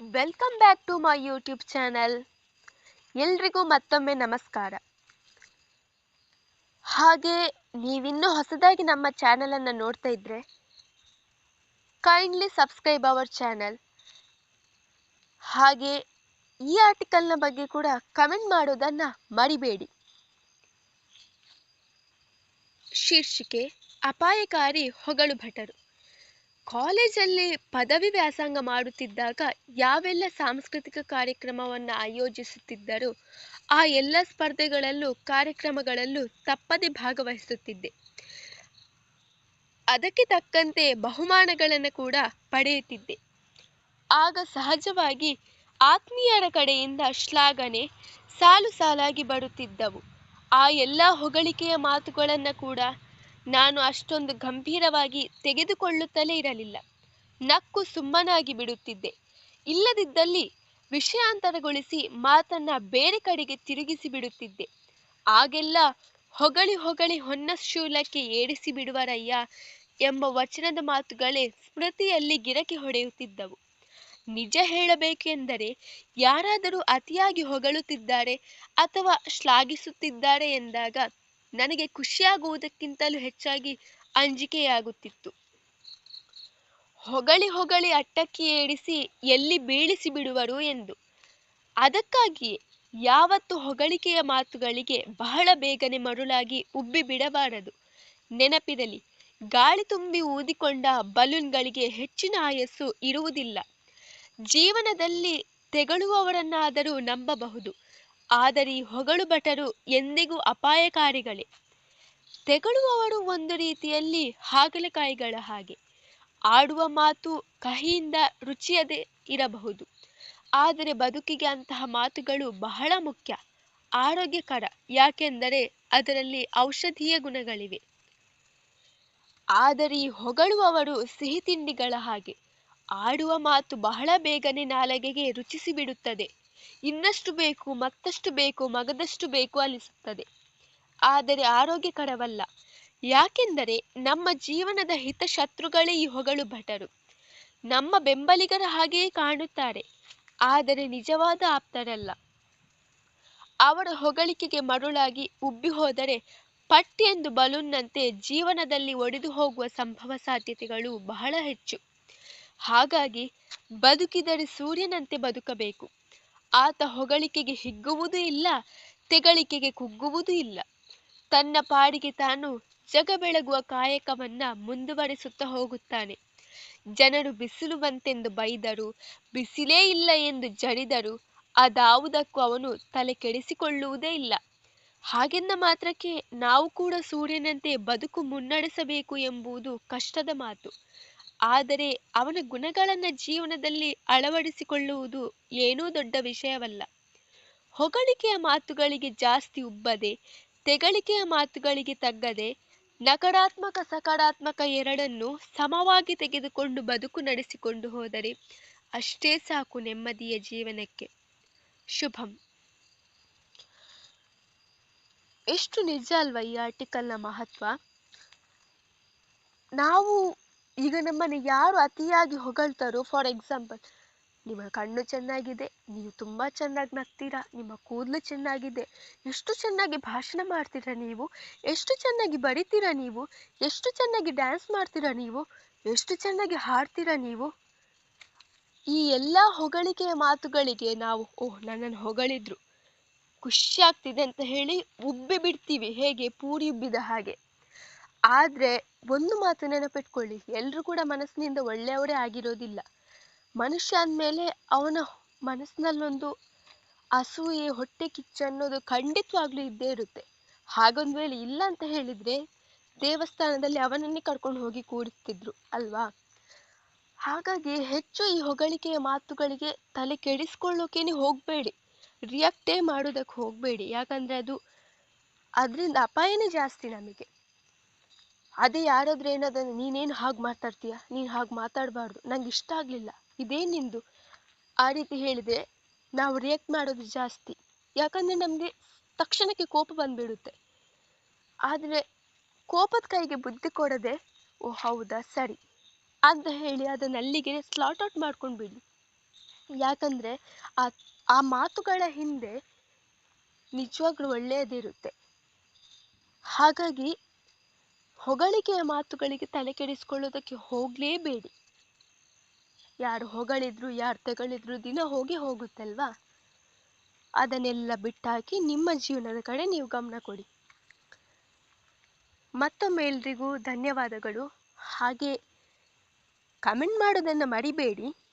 Welcome back to my YouTube channel. ಎಲ್ರಿಗೂ ಮತ್ತೊಮ್ಮೆ ನಮಸ್ಕಾರ. ಹಾಗೆ ನೀವಿನ್ನೂ ಹೊಸದಾಗಿ ನಮ್ಮ ಚಾನಲನ್ನು ನೋಡ್ತಾ ಇದ್ರೆ ಕೈಂಡ್ಲಿ ಸಬ್ಸ್ಕ್ರೈಬ್ ಅವರ್ ಚಾನಲ್ ಹಾಗೆ ಈ ಆರ್ಟಿಕಲ್ನ ಬಗ್ಗೆ ಕೂಡ ಕಮೆಂಟ್ ಮಾಡೋದನ್ನು ಮರಿಬೇಡಿ. ಶೀರ್ಷಿಕೆ, ಅಪಾಯಕಾರಿ ಹೊಗಳು ಭಟರು ಕಾಲೇಜಲ್ಲಿ ಪದವಿ ವ್ಯಾಸಂಗ ಮಾಡುತ್ತಿದ್ದಾಗ ಯಾವೆಲ್ಲ ಸಾಂಸ್ಕೃತಿಕ ಕಾರ್ಯಕ್ರಮವನ್ನು ಆಯೋಜಿಸುತ್ತಿದ್ದರೋ, ಆ ಎಲ್ಲ ಸ್ಪರ್ಧೆಗಳಲ್ಲೂ ಕಾರ್ಯಕ್ರಮಗಳಲ್ಲೂ ತಪ್ಪದೆ ಭಾಗವಹಿಸುತ್ತಿದ್ದೆ. ಅದಕ್ಕೆ ತಕ್ಕಂತೆ ಬಹುಮಾನಗಳನ್ನು ಕೂಡ ಪಡೆಯುತ್ತಿದ್ದೆ. ಆಗ ಸಹಜವಾಗಿ ಆತ್ಮೀಯರ ಕಡೆಯಿಂದ ಶ್ಲಾಘನೆ ಸಾಲು ಸಾಲಾಗಿ ಬರುತ್ತಿದ್ದವು. ಆ ಎಲ್ಲ ಹೊಗಳಿಕೆಯ ಮಾತುಗಳನ್ನು ಕೂಡ ನಾನು ಅಷ್ಟೊಂದು ಗಂಭೀರವಾಗಿ ತೆಗೆದುಕೊಳ್ಳುತ್ತಲೇ ಇರಲಿಲ್ಲ. ನಕ್ಕು ಸುಮ್ಮನಾಗಿ ಬಿಡುತ್ತಿದ್ದೆ. ಇಲ್ಲದಿದ್ದಲ್ಲಿ ವಿಷಯಾಂತರಗೊಳಿಸಿ ಮಾತನ್ನ ಬೇರೆ ಕಡೆಗೆ ತಿರುಗಿಸಿ ಬಿಡುತ್ತಿದ್ದೆ. ಆಗೆಲ್ಲ ಹೊಗಳಿ ಹೊಗಳಿ ಹೊನ್ನ ಶೂಲಕ್ಕೆ ಏರಿಸಿ ಬಿಡುವರಯ್ಯ ಎಂಬ ವಚನದ ಮಾತುಗಳೇ ಸ್ಮೃತಿಯಲ್ಲಿ ಗಿರಕಿ ಹೊಡೆಯುತ್ತಿದ್ದವು. ನಿಜ ಹೇಳಬೇಕೆಂದರೆ ಯಾರಾದರೂ ಅತಿಯಾಗಿ ಹೊಗಳುತ್ತಿದ್ದಾರೆ ಅಥವಾ ಶ್ಲಾಘಿಸುತ್ತಿದ್ದಾರೆ ಎಂದಾಗ ನನಗೆ ಖುಷಿಯಾಗುವುದಕ್ಕಿಂತಲೂ ಹೆಚ್ಚಾಗಿ ಅಂಜಿಕೆಯಾಗುತ್ತಿತ್ತು. ಹೊಗಳಿ ಹೊಗಳಿ ಅಟ್ಟಕ್ಕಿ ಏಡಿಸಿ ಎಲ್ಲಿ ಬೀಳಿಸಿ ಬಿಡುವರು ಎಂದು. ಅದಕ್ಕಾಗಿಯೇ ಯಾವತ್ತು ಹೊಗಳಿಕೆಯ ಮಾತುಗಳಿಗೆ ಬಹಳ ಬೇಗನೆ ಮರುಳಾಗಿ ಉಬ್ಬಿ ಬಿಡಬಾರದು. ನೆನಪಿರಲಿ, ಗಾಳಿ ತುಂಬಿ ಊದಿಕೊಂಡ ಬಲೂನ್ಗಳಿಗೆ ಹೆಚ್ಚಿನ ಆಯಸ್ಸು ಇರುವುದಿಲ್ಲ. ಜೀವನದಲ್ಲಿ ತೆಗಳುವವರನ್ನಾದರೂ ನಂಬಬಹುದು. ಆದರೆ ಈ ಹೊಗಳು ಭಟರು ಎಂದಿಗೂ ಅಪಾಯಕಾರಿಗಳೇ? ತೆಗಳುವವರು ಒಂದು ರೀತಿಯಲ್ಲಿ ಹಾಗಲಕಾಯಿಗಳ ಹಾಗೆ. ಆಡುವ ಮಾತು ಕಹಿಯಿಂದ ರುಚಿಯದೇ ಇರಬಹುದು. ಆದರೆ ಬದುಕಿಗೆ ಅಂತಹ ಮಾತುಗಳು ಬಹಳ ಮುಖ್ಯ. ಆರೋಗ್ಯಕರ, ಯಾಕೆಂದರೆ ಅದರಲ್ಲಿ ಔಷಧೀಯ ಗುಣಗಳಿವೆ. ಆದರೆ ಹೊಗಳುವವರು ಸಿಹಿ ತಿಂಡಿಗಳ ಹಾಗೆ. ಆಡುವ ಮಾತು ಬಹಳ ಬೇಗನೆ ನಾಲಗೆಗೆ ರುಚಿಸಿ ಬಿಡುತ್ತದೆ ಇನ್ನಷ್ಟು ಬೇಕು, ಮತ್ತಷ್ಟು ಬೇಕು, ಮಗದಷ್ಟು ಬೇಕು ಅನಿಸುತ್ತದೆ. ಆದರೆ ಆರೋಗ್ಯಕರವಲ್ಲ. ಯಾಕೆಂದರೆ ನಮ್ಮ ಜೀವನದ ಹಿತಶತ್ರುಗಳೇ ಈ ಹೊಗಳು ಭಟರು. ನಮ್ಮ ಬೆಂಬಲಿಗರ ಹಾಗೆಯೇ ಕಾಣುತ್ತಾರೆ, ಆದರೆ ನಿಜವಾದ ಆಪ್ತರಲ್ಲ. ಅವರ ಹೊಗಳಿಕೆಗೆ ಮರುಳಾಗಿ ಉಬ್ಬಿ ಹೋದರೆ ಪಟ್ಟಿ ಎಂದು ಬಲೂನ್ನಂತೆ ಜೀವನದಲ್ಲಿ ಒಡೆದು ಹೋಗುವ ಸಂಭವ ಸಾಧ್ಯತೆಗಳು ಬಹಳ ಹೆಚ್ಚು. ಹಾಗಾಗಿ ಬದುಕಿದರೆ ಸೂರ್ಯನಂತೆ ಬದುಕಬೇಕು. ಆತ ಹೊಗಳಿಕೆಗೆ ಹಿಗ್ಗುವುದೂ ಇಲ್ಲ, ತೆಗಳಿಕೆಗೆ ಕುಗ್ಗುವುದೂ ಇಲ್ಲ. ತನ್ನ ಪಾಡಿಗೆ ತಾನು ಜಗ ಬೆಳಗುವ ಕಾಯಕವನ್ನ ಮುಂದುವರಿಸುತ್ತಾ ಹೋಗುತ್ತಾನೆ. ಜನರು ಬಿಸಿಲು ಬಂತೆಂದು ಬೈದರು, ಬಿಸಿಲೇ ಇಲ್ಲ ಎಂದು ಜಡಿದರು, ಅದಾವುದಕ್ಕೂ ಅವನು ತಲೆ ಕೆಡಿಸಿಕೊಳ್ಳುವುದೇ ಇಲ್ಲ. ಹಾಗೆಂದ ಮಾತ್ರಕ್ಕೆ ನಾವು ಕೂಡ ಸೂರ್ಯನಂತೆ ಬದುಕು ಮುನ್ನಡೆಸಬೇಕು ಎಂಬುದು ಕಷ್ಟದ ಮಾತು. ಆದರೆ ಅವನ ಗುಣಗಳನ್ನು ಜೀವನದಲ್ಲಿ ಅಳವಡಿಸಿಕೊಳ್ಳುವುದು ಏನೂ ದೊಡ್ಡ ವಿಷಯವಲ್ಲ. ಹೊಗಳಿಕೆಯ ಮಾತುಗಳಿಗೆ ಜಾಸ್ತಿ ಉಬ್ಬದೆ, ತೆಗಳಿಕೆಯ ಮಾತುಗಳಿಗೆ ತಗ್ಗದೆ, ನಕಾರಾತ್ಮಕ ಸಕಾರಾತ್ಮಕ ಎರಡನ್ನು ಸಮವಾಗಿ ತೆಗೆದುಕೊಂಡು ಬದುಕು ನಡೆಸಿಕೊಂಡು ಹೋದರೆ ಅಷ್ಟೇ ಸಾಕು ನೆಮ್ಮದಿಯ ಜೀವನಕ್ಕೆ. ಶುಭಂ. ಎಷ್ಟು ನಿಜ ಅಲ್ವಾ ಈ ಆರ್ಟಿಕಲ್ನ ಮಹತ್ವ? ನಾವು ಈಗ ನಮ್ಮನ್ನು ಯಾರು ಅತಿಯಾಗಿ ಹೊಗಳ್ತಾರೋ ಫಾರ್ ಎಕ್ಸಾಂಪಲ್ ನಿಮ್ಮ ಕಣ್ಣು ಚೆನ್ನಾಗಿದೆ, ನೀವು ತುಂಬ ಚೆನ್ನಾಗಿ ನಗ್ತೀರಾ, ನಿಮ್ಮ ಕೂದಲು ಚೆನ್ನಾಗಿದೆ, ಎಷ್ಟು ಚೆನ್ನಾಗಿ ಭಾಷಣ ಮಾಡ್ತೀರಾ ನೀವು, ಎಷ್ಟು ಚೆನ್ನಾಗಿ ಬರೀತೀರಾ ನೀವು, ಎಷ್ಟು ಚೆನ್ನಾಗಿ ಡ್ಯಾನ್ಸ್ ಮಾಡ್ತೀರಾ ನೀವು, ಎಷ್ಟು ಚೆನ್ನಾಗಿ ಹಾಡ್ತೀರಾ ನೀವು? ಈ ಎಲ್ಲ ಹೊಗಳಿಕೆಯ ಮಾತುಗಳಿಗೆ ನಾವು, ಓಹ್, ನನ್ನನ್ನು ಹೊಗಳಿದ್ರು. ಖುಷಿ ಆಗ್ತಿದೆ ಅಂತ ಹೇಳಿ ಉಬ್ಬಿ ಬಿಡ್ತೀವಿ, ಹೇಗೆ? ಪೂರಿ ಉಬ್ಬಿದ ಹಾಗೆ. ಆದರೆ ಒಂದು ಮಾತು ನೆನಪಿಟ್ಕೊಳ್ಳಿ. ಎಲ್ಲರೂ ಕೂಡ ಮನಸ್ಸಿನಿಂದ ಒಳ್ಳೆಯವರೇ ಆಗಿರೋದಿಲ್ಲ. ಮನುಷ್ಯ ಅಂದಮೇಲೆ ಅವನ ಮನಸ್ಸಿನಲ್ಲೊಂದು ಅಸೂಯೆ, ಹೊಟ್ಟೆ ಕಿಚ್ಚು ಅನ್ನೋದು ಖಂಡಿತವಾಗ್ಲೂ ಇದ್ದೇ ಇರುತ್ತೆ. ಹಾಗೊಂದು ವೇಳೆ ಇಲ್ಲ ಅಂತ ಹೇಳಿದ್ರೆ ದೇವಸ್ಥಾನದಲ್ಲಿ ಅವನನ್ನೇ ಕರ್ಕೊಂಡು ಹೋಗಿ ಕೂರಿಸ್ತಿದ್ರು, ಅಲ್ವಾ? ಹಾಗಾಗಿ ಹೆಚ್ಚು ಈ ಹೊಗಳಿಕೆಯ ಮಾತುಗಳಿಗೆ ತಲೆ ಕೆಡಿಸ್ಕೊಳ್ಳೋಕೇನೆ ಹೋಗಬೇಡಿ. ರಿಯಾಕ್ಟೇ ಮಾಡೋದಕ್ಕೆ ಹೋಗಬೇಡಿ. ಯಾಕಂದರೆ ಅದು ಅದರಿಂದ ಅಪಾಯನೇ ಜಾಸ್ತಿ ನಮಗೆ. ಅದೇ ಯಾರಾದ್ರೂ ಏನಾದ್ರು ನೀನೇನು ಹಾಗೆ ಮಾತಾಡ್ತೀಯ? ನೀನು ಹಾಗೆ ಮಾತಾಡಬಾರ್ದು. ನಂಗೆ ಇಷ್ಟ ಆಗಲಿಲ್ಲ. ಇದೇನು ನಿಂದು? ಆ ರೀತಿ ಹೇಳಿದರೆ ನಾವು ರಿಯಾಕ್ಟ್ ಮಾಡೋದು ಜಾಸ್ತಿ. ಯಾಕಂದರೆ ನಮಗೆ ತಕ್ಷಣಕ್ಕೆ ಕೋಪ ಬಂದುಬಿಡುತ್ತೆ. ಆದರೆ ಕೋಪದ ಕೈಗೆ ಬುದ್ಧಿ ಕೊಡದೆ, ಓ, ಹೌದಾ? ಸರಿ. ಅಂತ ಹೇಳಿ ಅದನ್ನು ಅಲ್ಲಿಗೆ ಸ್ಲಾಟ್ ಔಟ್ ಮಾಡ್ಕೊಂಡು ಬಿಡಿ. ಯಾಕಂದ್ರೆ ಆ ಆ ಮಾತುಗಳ ಹಿಂದೆ ನಿಜವಾಗ್ಲೂ ಒಳ್ಳೆಯದಿರುತ್ತೆ. ಹಾಗಾಗಿ ಹೊಗಳಿಕೆಯ ಮಾತುಗಳಿಗೆ ತಲೆ ಕೆಡಿಸ್ಕೊಳ್ಳೋದಕ್ಕೆ ಹೋಗಲೇಬೇಡಿ. ಯಾರು ಹೊಗಳಿದ್ರು, ಯಾರು ತೆಗಳಿದ್ರು ದಿನ ಹೋಗಿ ಹೋಗುತ್ತಲ್ವಾ? ಅದನ್ನೆಲ್ಲ ಬಿಟ್ಟಾಕಿ ನಿಮ್ಮ ಜೀವನದ ಕಡೆ ನೀವು ಗಮನ ಕೊಡಿ. ಮತ್ತೊಮ್ಮೆ ಎಲ್ರಿಗೂ ಧನ್ಯವಾದಗಳು. ಹಾಗೆ ಕಮೆಂಟ್ ಮಾಡೋದನ್ನು ಮರಿಬೇಡಿ.